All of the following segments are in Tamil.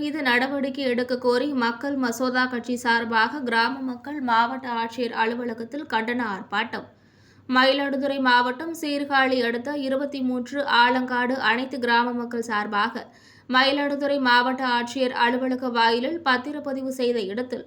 மீது நடவடிக்கை எடுக்க கோரி மக்கள் மசோதா கட்சி சார்பாக கிராம மக்கள் மாவட்ட ஆட்சியர் அலுவலகத்தில் கண்டன ஆர்ப்பாட்டம். மயிலாடுதுறை மாவட்டம் சீர்காழி அடுத்த இருபத்தி மூன்று ஆலங்காடு அனைத்து கிராம மக்கள் சார்பாக மயிலாடுதுறை மாவட்ட ஆட்சியர் அலுவலக வாயிலில் பத்திரப்பதிவு செய்த இடத்தில்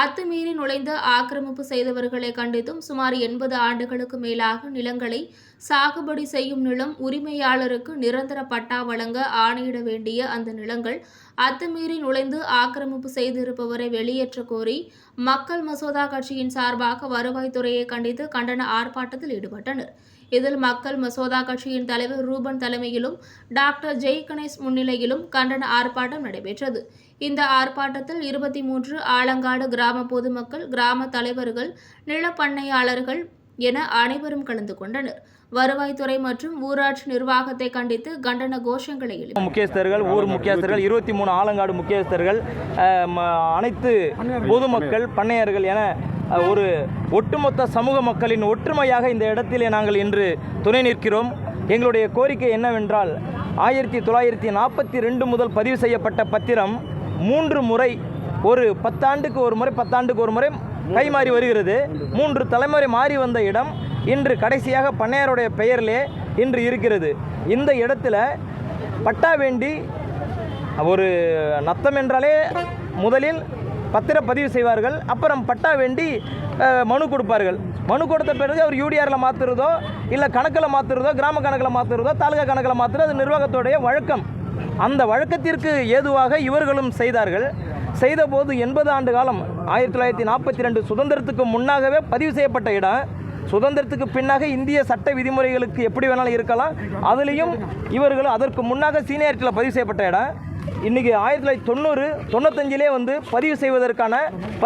அத்துமீறி நுழைந்து ஆக்கிரமிப்பு செய்தவர்களை கண்டித்தும் சுமார் எண்பது ஆண்டுகளுக்கு மேலாக நிலங்களை சாகுபடி செய்யும் நிலம் உரிமையாளருக்கு நிரந்தர பட்டா வழங்க ஆணையிட வேண்டிய அந்த நிலங்கள் அத்துமீறி நுழைந்து ஆக்கிரமிப்பு செய்திருப்பவரை வெளியேற்ற கோரி மக்கள் மசோதா கட்சியின் சார்பாக வருவாய்த்துறையை கண்டித்து கண்டன ஆர்ப்பாட்டத்தில் ஈடுபட்டனர். இதில் மக்கள் மசோதா கட்சியின் தலைவர் ரூபன் தலைமையிலும் டாக்டர் ஜெய் கணேஷ் முன்னிலையிலும் கண்டன ஆர்ப்பாட்டம் நடைபெற்றது. இந்த ஆர்ப்பாட்டத்தில் இருபத்தி மூன்று ஆலங்காடு கிராம பொதுமக்கள் கிராம தலைவர்கள் நிலப்பண்ணையாளர்கள் என அனைவரும் கலந்து கொண்டனர். வருவாய்த்துறை மற்றும் ஊராட்சி நிர்வாகத்தை கண்டித்து கண்டன கோஷங்களை முக்கியஸ்தர்கள் ஊர் முக்கியஸ்தர்கள் இருபத்தி மூணு ஆலங்காடு முக்கியஸ்தர்கள் ம- அனைத்து பொதுமக்கள் பண்ணையர்கள் என ஒரு ஒட்டுமொத்த சமூக மக்களின் ஒற்றுமையாக இந்த இடத்திலே நாங்கள் இன்று துணை நிற்கிறோம். எங்களுடைய கோரிக்கை என்னவென்றால் ஆயிரத்தி தொள்ளாயிரத்தி நாற்பத்தி ரெண்டு முதல் பதிவு செய்யப்பட்ட பத்திரம் மூன்று முறை ஒரு பத்தாண்டுக்கு ஒரு முறை பத்தாண்டுக்கு ஒரு முறை கை மாறி வருகிறது. மூன்று தலைமுறை மாறி வந்த இடம் இன்று கடைசியாக பண்ணையாருடைய பெயரிலே இன்று இருக்கிறது. இந்த இடத்துல பட்டா வேண்டி ஒரு நத்தம் என்றாலே முதலில் பத்திரப்பதிவு செய்வார்கள் அப்புறம் பட்டா வேண்டி மனு கொடுப்பார்கள். மனு கொடுத்த பிறகு அவர் யூடிஆரில் மாற்றுறதோ இல்லை கணக்கில் மாற்றுறதோ கிராம கணக்கில் மாற்றுறதோ தாலுகா கணக்கில் மாற்றுறதோ அது நிர்வாகத்துடைய வழக்கம். அந்த வழக்கத்திற்கு ஏதுவாக இவர்களும் செய்தார்கள். செய்தபோது எண்பது ஆண்டு காலம் ஆயிரத்தி தொள்ளாயிரத்தி நாற்பத்தி ரெண்டு சுதந்திரத்துக்கு முன்னாகவே பதிவு செய்யப்பட்ட இடம். சுதந்திரத்துக்கு பின்னாக இந்திய சட்ட விதிமுறைகளுக்கு எப்படி வேணாலும் இருக்கலாம். அதுலேயும் இவர்கள் அதற்கு முன்னாக சீனியாரிட்டியில் பதிவு செய்யப்பட்ட இடம். இன்றைக்கி ஆயிரத்தி தொள்ளாயிரத்தி தொண்ணூறு தொண்ணூத்தஞ்சிலே வந்து பதிவு செய்வதற்கான